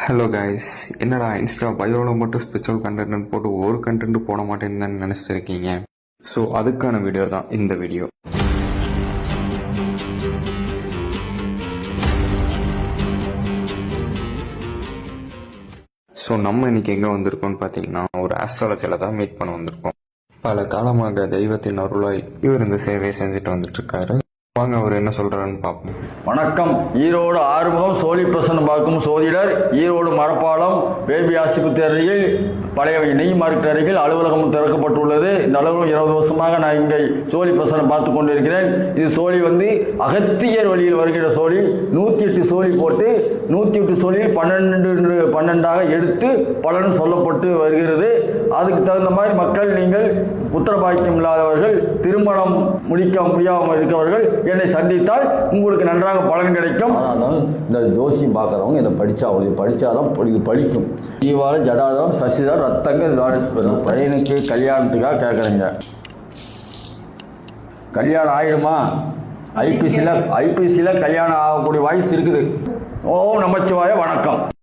Hello guys என்னடா insta பயோவில் மட்டும் ஸ்பெஷல் கண்டென்ட் போட்டு ஒரு கண்டென்ட் போட மாட்டேன்னு நினச்சிருக்கீங்க? ஸோ அதுக்கான வீடியோ தான் இந்த வீடியோ ஸோ நம்ம இன்னைக்கு எங்கே வந்திருக்கோம்னு பார்த்தீங்கன்னா ஒரு ஆஸ்ட்ராலஜியில் தான் மீட் பண்ண வந்திருக்கோம். பல காலமாக தெய்வத்தின் அருளாய் இவர் இந்த சேவையை செஞ்சுட்டு வந்துட்டு இருக்காரு. வாங்க அவர் என்ன சொல்றாருன்னு பார்ப்போம். வணக்கம். ஈரோடு ஆறுமுகம் சோழி பிரசன்ன பார்க்கும் சோதிடர் ஈரோடு மரப்பாலம் பேபி ஆஸ்பத்திரி அருகில் பழைய நெய் மார்க்கெட் அருகில் அலுவலகம் திறக்கப்பட்டுள்ளது. இந்த அலுவலகம் இருபது வருஷமாக நான் இங்கே சோழி பிரசனம் பார்த்து கொண்டிருக்கிறேன். இது சோழி வந்து அகத்தியர் வழியில் வருகிற சோழி. நூற்றி எட்டு சோழி போட்டு நூற்றி எட்டு சோழியில் பன்னெண்டு பன்னெண்டாக எடுத்து பலன் சொல்லப்பட்டு வருகிறது. அதுக்கு தகுந்த மாதிரி மக்கள் நீங்கள் புத்திரபாக்கியம் இல்லாதவர்கள் திருமணம் முடிக்க முடியாமல் இருக்கிறவர்கள் என்னை சந்தித்தால் உங்களுக்கு நன்றாக பலன் கிடைக்கும். ஆனால் இந்த ஜோசியம் பார்க்குறவங்க இதை படித்தா இது படித்தாதான் இது படிக்கும். ஜீவால ஜடாதம் சசிதர் ரத்தங்க பையனுக்கு கல்யாணத்துக்காக கேட்குறீங்க. கல்யாணம் ஆயிடுமா ஐபிசியில் ஐபிசியில் கல்யாணம் ஆகக்கூடிய வாய்ஸ் இருக்குது. ஓ நமச்சிவாய வணக்கம்.